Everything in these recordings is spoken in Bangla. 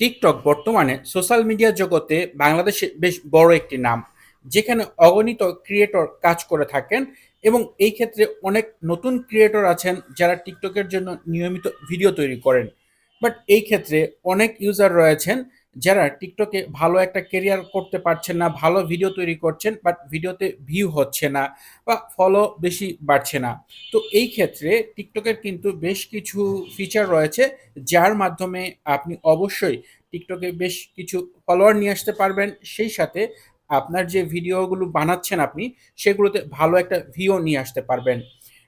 টিকটক বর্তমানে সোশ্যাল মিডিয়া জগতে বাংলাদেশে বেশ বড় একটি নাম, যেখানে অগণিত ক্রিয়েটর কাজ করে থাকেন এবং এই ক্ষেত্রে অনেক নতুন ক্রিয়েটর আছেন যারা টিকটকের জন্য নিয়মিত ভিডিও তৈরি করেন। বাট এই ক্ষেত্রে অনেক ইউজার রয়েছেন যারা টিকটকে ভালো একটা কেরিয়ার করতে পারছেন না, ভালো ভিডিও তৈরি করছেন বাট ভিডিওতে ভিউ হচ্ছে না বা ফলো বেশি বাড়ছে না। তো এই ক্ষেত্রে টিকটকের কিন্তু বেশ কিছু ফিচার রয়েছে, যার মাধ্যমে আপনি অবশ্যই টিকটকে বেশ কিছু ফলোয়ার নিয়ে আসতে পারবেন। সেই সাথে আপনার যে ভিডিওগুলো বানাচ্ছেন আপনি, সেগুলোতে ভালো একটা ভিউ নিয়ে আসতে পারবেন।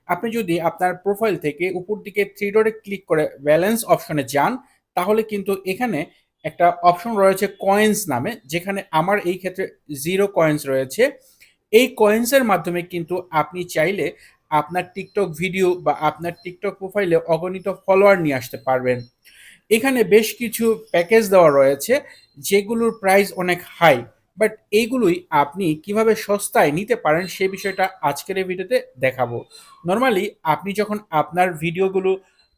আপনি যদি আপনার প্রোফাইল থেকে উপর দিকে থ্রি ক্লিক করে ব্যালেন্স অপশনে যান, তাহলে কিন্তু এখানে একটা অপশন রয়েছে কয়েন্স নামে, যেখানে আমার এই ক্ষেত্রে জিরো কয়েন্স রয়েছে। এই কয়েন্সের মাধ্যমে কিন্তু আপনি চাইলে আপনার টিকটক ভিডিও বা আপনার টিকটক প্রোফাইলে অগণিত ফলোয়ার নিয়ে আসতে পারবেন। এখানে বেশ কিছু প্যাকেজ দেওয়া রয়েছে, যেগুলোর প্রাইস অনেক হাই বাট এইগুলোই আপনি কীভাবে সস্তায় নিতে পারেন সে বিষয়টা আজকের এই ভিডিওতে দেখাবো। নর্মালি আপনি যখন আপনার ভিডিওগুলো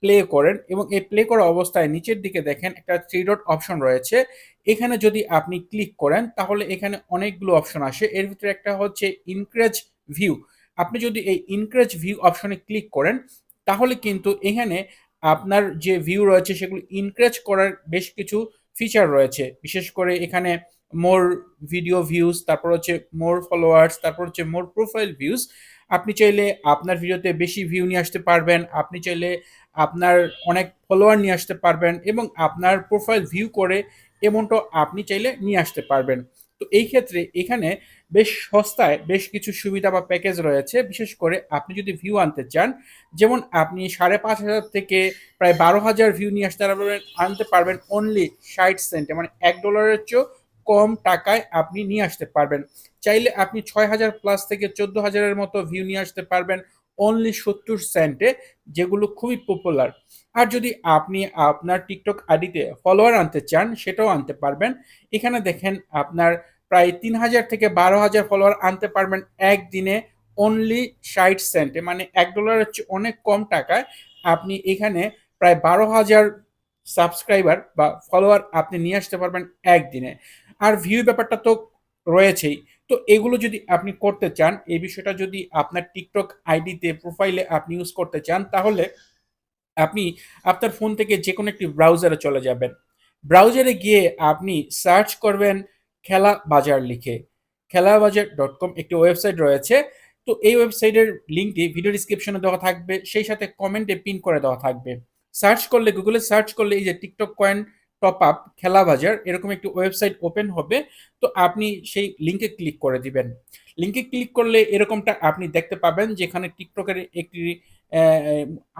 প্লে করেন এবং এই প্লে করা অবস্থায় নিচের দিকে দেখেন একটা থ্রি ডট অপশন রয়েছে। এখানে যদি আপনি ক্লিক করেন তাহলে এখানে অনেকগুলো অপশন আসে। এর ভিতরে একটা হচ্ছে ইনক্রেজ ভিউ আপনি যদি এই ইনক্রেজ ভিউ অপশনে ক্লিক করেন তাহলে কিন্তু এখানে আপনার যে ভিউ রয়েছে সেগুলো ইনক্রেজ করার বেশ কিছু ফিচার রয়েছে। বিশেষ করে এখানে মোর ভিডিও ভিউজ তারপর হচ্ছে মোর ফলোয়ার্স তারপর হচ্ছে মোর প্রোফাইল ভিউজ আপনি চাইলে আপনার ভিডিওতে বেশি ভিউ নিয়ে আসতে পারবেন। আপনি চাইলে আপনার অনেক ফলোয়ার নিয়ে আসতে পারবেন এবং আপনার প্রোফাইল ভিউ করে এমনটা আপনি চাইলে নিয়ে আসতে পারবেন। তো এই ক্ষেত্রে এখানে বেশ সস্তায় বেশ কিছু সুবিধা বা প্যাকেজ রয়েছে। বিশেষ করে আপনি যদি ভিউ আনতে চান, যেমন আপনি সাড়ে পাঁচ হাজার থেকে প্রায় বারো হাজার ভিউ নিয়ে আসতে পারবেন, আনতে পারবেন অনলি ষাট সেন্টে মানে এক ডলারের চেয়েও কম টাকায় আপনি নিয়ে আসতে পারবেন। চাইলে আপনি ছয় হাজার প্লাস থেকে চোদ্দ হাজারের মতো ভিউ নিয়ে আসতে পারবেন অনলি সত্তর সেন্টে যেগুলো খুবই পপুলার আর যদি আপনি আপনার টিকটক আইডিতে ফলোয়ার আনতে চান, সেটাও আনতে পারবেন। এখানে দেখেন আপনার প্রায় তিন হাজার থেকে বারো হাজার ফলোয়ার আনতে পারবেন একদিনে অনলি ষাট সেন্টে মানে এক ডলার হচ্ছে অনেক কম টাকায় আপনি এখানে প্রায় বারো হাজার সাবস্ক্রাইবার বা ফলোয়ার আপনি নিয়ে আসতে পারবেন একদিনে। আর ভিউ ব্যাপারটা তো রয়েছেই। তো এগুলো যদি আপনি করতে চান, এই বিষয়টা যদি আপনার টিকটক আইডিতে প্রোফাইলে আপনি ইউজ করতে চান, তাহলে আপনি আপনার ফোন থেকে যে কোনো একটি ব্রাউজারে চলে যাবেন। ব্রাউজারে গিয়ে আপনি সার্চ করবেন খেলা বাজার লিখে। খেলা বাজার ডট কম একটি ওয়েবসাইট রয়েছে। তো এই ওয়েবসাইটের লিঙ্কটি ভিডিও ডিসক্রিপশনে দেওয়া থাকবে। সেই সাথে কমেন্টে পিন করে দেওয়া থাকবে। সার্চ করলে গুগলে সার্চ করলে এই যে টিকটক কয়েন টপ আপ খেলা বাজার এরকম একটি ওয়েবসাইট ওপেন হবে। তো আপনি সেই লিঙ্কে ক্লিক করে দিবেন। লিঙ্কে ক্লিক করলে এরকমটা আপনি দেখতে পাবেন যেখানে টিকটকের একটি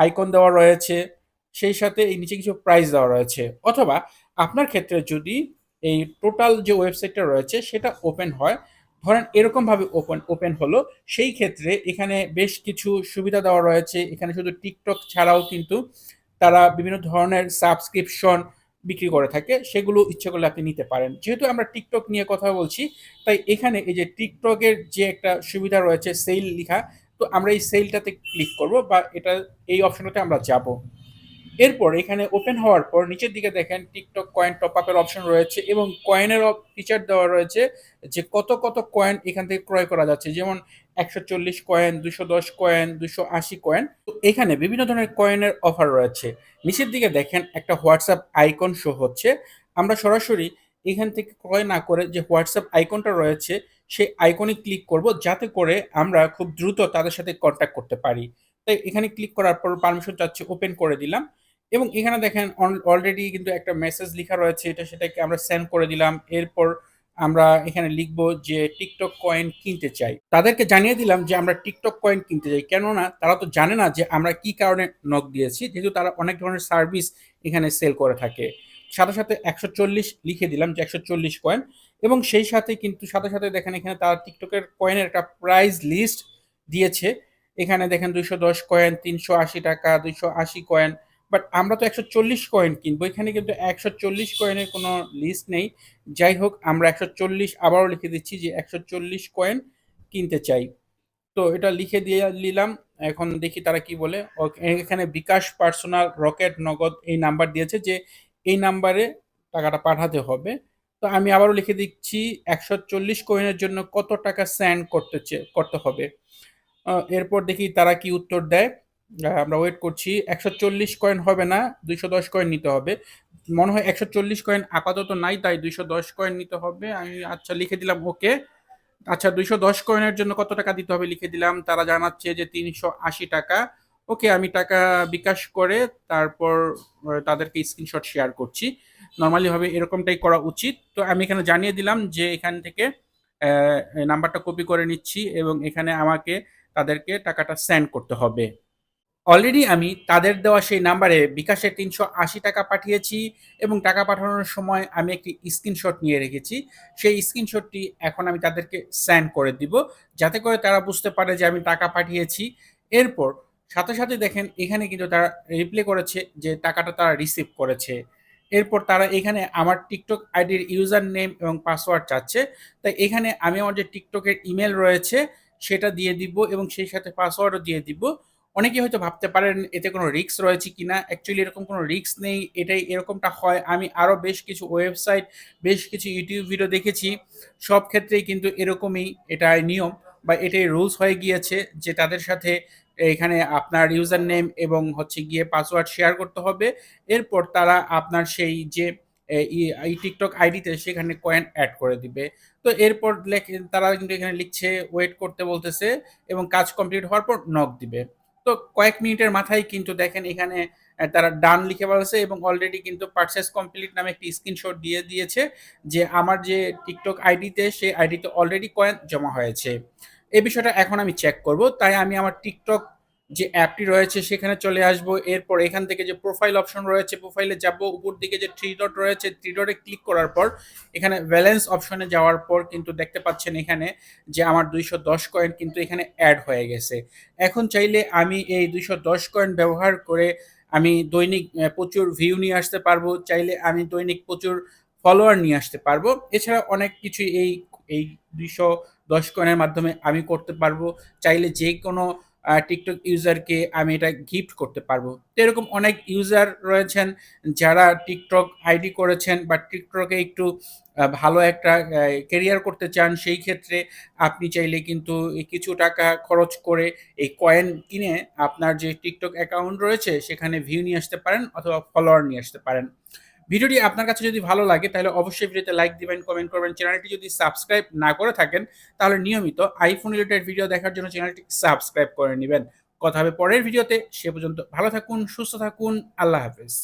আইকন দেওয়া রয়েছে। সেই সাথে এই নিচে কিছু প্রাইস দেওয়া রয়েছে। অথবা আপনার ক্ষেত্রে যদি এই টোটাল যে ওয়েবসাইটটা রয়েছে সেটা ওপেন হয়, ধরেন এরকমভাবে ওপেন ওপেন হলো, সেই ক্ষেত্রে এখানে বেশ কিছু সুবিধা দেওয়া রয়েছে। এখানে শুধু টিকটক ছাড়াও কিন্তু তারা বিভিন্ন ধরনের সাবস্ক্রিপশন বিক্রি করে থাকে, সেগুলো ইচ্ছে করলে আপনি নিতে পারেন। যেহেতু আমরা টিকটক নিয়ে কথা বলছি, তাই এখানে এই যে টিকটকের যে একটা সুবিধা রয়েছে সেল লিখা, তো আমরা এই সেলটাতে ক্লিক করব বা এটা, এই অপশনটাতে আমরা যাব। এরপর এখানে ওপেন হওয়ার পর নিচের দিকে দেখেন টিকটক কয়েন টপ আপের অপশন রয়েছে এবং কয়েনের ফিচার দেওয়া রয়েছে যে কত কত কয়েন এখান থেকে ক্রয় করা যাচ্ছে। যেমন একশো চল্লিশ কয়েন দুশো দশ কয়েন দুশো আশি কয়েন তো এখানে বিভিন্ন ধরনের কয়েনের অফার রয়েছে। নিচের দিকে দেখেন একটা হোয়াটসঅ্যাপ আইকন শো হচ্ছে। আমরা সরাসরি এখান থেকে ক্রয় না করে যে হোয়াটসঅ্যাপ আইকনটা রয়েছে, সেই আইকনে ক্লিক করব যাতে করে আমরা খুব দ্রুত তাদের সাথে কন্ট্যাক্ট করতে পারি। তাই এখানে ক্লিক করার পর পারমিশন চাচ্ছে ওপেন করে দিলাম। এবং এখানে দেখেন অলরেডি কিন্তু একটা মেসেজ লেখা রয়েছে, এটা সেটাকে আমরা সেন্ড করে দিলাম। এরপর আমরা এখানে লিখব যে টিকটক কয়েন কিনতে চাই। তাদেরকে জানিয়ে দিলাম যে আমরা টিকটক কয়েন কিনতে চাই। কেননা তারা তো জানে না যে আমরা কি কারণে নক দিয়েছি, যেহেতু তারা অনেক ধরনের সার্ভিস এখানে সেল করে থাকে। সাথে সাথে একশো চল্লিশ লিখে দিলাম যে একশো চল্লিশ কয়েন এবং সেই সাথে কিন্তু, সাথে সাথে দেখেন এখানে তারা টিকটকের কয়েনের একটা প্রাইস লিস্ট দিয়েছে। এখানে দেখেন দুইশো দশ কয়েন তিনশো আশি টাকা, দুইশো আশি কয়েন বাট আমরা তো একশো চল্লিশ কয়েন কিনবো, এখানে কিন্তু একশো চল্লিশ কয়েনের কোনো লিস্ট নেই। যাই হোক, আমরা একশো চল্লিশ আবারও লিখে দিচ্ছি যে একশো চল্লিশ কয়েন কিনতে চাই। তো এটা লিখে দিয়ে নিলাম। এখন দেখি তারা কি বলে। এখানে বিকাশ পার্সোনাল রকেট নগদ এই নাম্বার দিয়েছে যে এই নাম্বারে টাকাটা পাঠাতে হবে। তো আমি আবারও লিখে দিচ্ছি, একশো চল্লিশ কয়েনের জন্য কত টাকা স্যান্ড করতে করতে হবে। এরপর দেখি তারা কি উত্তর দেয়। আমরা ওয়েট করছি। একশো চল্লিশ কয়েন হবে না, দুইশো দশ কয়েন নিতে হবে। মনে হয় একশো চল্লিশ কয়েন আপাতত নাই, তাই দুইশো দশ কয়েন নিতে হবে। আমি আচ্ছা লিখে দিলাম ওকে আচ্ছা দুইশো দশ কয়েনের জন্য কত টাকা দিতে হবে লিখে দিলাম। তারা জানাচ্ছে যে তিনশো আশি টাকা। ওকে আমি টাকা বিকাশ করে তারপর তাদেরকে স্ক্রিনশট শেয়ার করছি। নর্মালি ভাবে এরকমটাই করা উচিত। তো আমি এখানে জানিয়ে দিলাম যে এখান থেকে নাম্বারটা কপি করে নিচ্ছি এবং এখানে আমাকে তাদেরকে টাকাটা সেন্ড করতে হবে। অলরেডি আমি তাদের দেওয়া সেই নাম্বারে বিকাশে তিনশো আশি টাকা পাঠিয়েছি এবং টাকা পাঠানোর সময় আমি একটি স্ক্রিনশট নিয়ে রেখেছি। সেই স্ক্রিনশটটি এখন আমি তাদেরকে সেন্ড করে দিব, যাতে করে তারা বুঝতে পারে যে আমি টাকা পাঠিয়েছি। এরপর সাথে সাথে দেখেন এখানে কিন্তু তারা রিপ্লে করেছে যে টাকাটা তারা রিসিভ করেছে। এরপর তারা এখানে আমার টিকটক আইডির ইউজার নেম এবং পাসওয়ার্ড চাচ্ছে। তাই এখানে আমি আমার যে টিকটকের ইমেল রয়েছে, সেটা দিয়ে দিব এবং সেই সাথে পাসওয়ার্ডও দিয়ে দিব। অনেকে হয়তো ভাবতে পারেন, এতে কোনো রিস্ক রয়েছে কিনা? অ্যাকচুয়ালি এরকম কোনো রিস্ক নেই, এটাই এরকমটা হয়। আমি আরও বেশ কিছু ওয়েবসাইট বেশ কিছু ইউটিউব ভিডিও দেখেছি। সব ক্ষেত্রেই কিন্তু এরকমই এটা নিয়ম বা এটাই রুলস হয়ে গিয়েছে যে তাদের সাথে এখানে আপনার ইউজার নেম এবং হচ্ছে গিয়ে পাসওয়ার্ড শেয়ার করতে হবে। এরপর তারা আপনার সেই যে এই টিকটক আইডিতে সেখানে কয়েন অ্যাড করে দিবে। তো এরপর তারা কিন্তু এখানে লিখছে ওয়েট করতে বলতেছে এবং কাজ কমপ্লিট হওয়ার পর নক দিবে। তো কয়েক মিনিটের মাথায় কিন্তু দেখেন এখানে তারা ডান লিখে বলেছে এবং অলরেডি কিন্তু পার্সেস কমপ্লিট নামে একটি স্ক্রিনশট দিয়ে দিয়েছে যে আমার যে টিকটক আইডিতে সেই আইডিতে অলরেডি কয়েন জমা হয়েছে। এই বিষয়টা এখন আমি চেক করব। তাই আমি আমার টিকটক যে অ্যাপটি রয়েছে সেখানে চলে আসব। এরপর এখান থেকে যে প্রোফাইল অপশন রয়েছে প্রোফাইলে যাব। উপর দিকে যে থ্রি ডট রয়েছে থ্রি ডটে ক্লিক করার পর এখানে ব্যালেন্স অপশনে যাওয়ার পর কিন্তু দেখতে পাচ্ছেন এখানে যে আমার দুইশো দশ কয়েন কিন্তু এখানে অ্যাড হয়ে গেছে। এখন চাইলে আমি এই দুইশো দশ কয়েন ব্যবহার করে আমি দৈনিক প্রচুর ভিউ নিয়ে আসতে পারব। চাইলে আমি দৈনিক প্রচুর ফলোয়ার নিয়ে আসতে পারব। এছাড়া অনেক কিছু এই এই দুইশো দশ কয়েনের মাধ্যমে আমি করতে পারব। চাইলে যে কোনো টিকটক ইউজারকে আমি এটা গিফট করতে পারব। তো এরকম অনেক ইউজার রয়েছেন যারা টিকটক আইডি করেছেন বা টিকটকে একটু ভালো একটা কেরিয়ার করতে চান, সেই ক্ষেত্রে আপনি চাইলে কিন্তু কিছু টাকা খরচ করে এই কয়েন কিনে আপনার যে টিকটক অ্যাকাউন্ট রয়েছে, সেখানে ভিউ নিয়ে আসতে পারেন অথবা ফলোয়ার নিয়ে আসতে পারেন। ভিডিওটি আপনার কাছে যদি ভালো লাগে, তাহলে অবশ্যই ভিডিওতে লাইক দিবেন কমেন্ট করবেন। চ্যানেলটি যদি সাবস্ক্রাইব না করে থাকেন, তাহলে নিয়মিত আইফোন রিলেটেড ভিডিও দেখার জন্য চ্যানেলটি সাবস্ক্রাইব করে নেবেন। কথা হবে পরের ভিডিওতে সে পর্যন্ত ভালো থাকুন, সুস্থ থাকুন, আল্লাহ হাফেজ।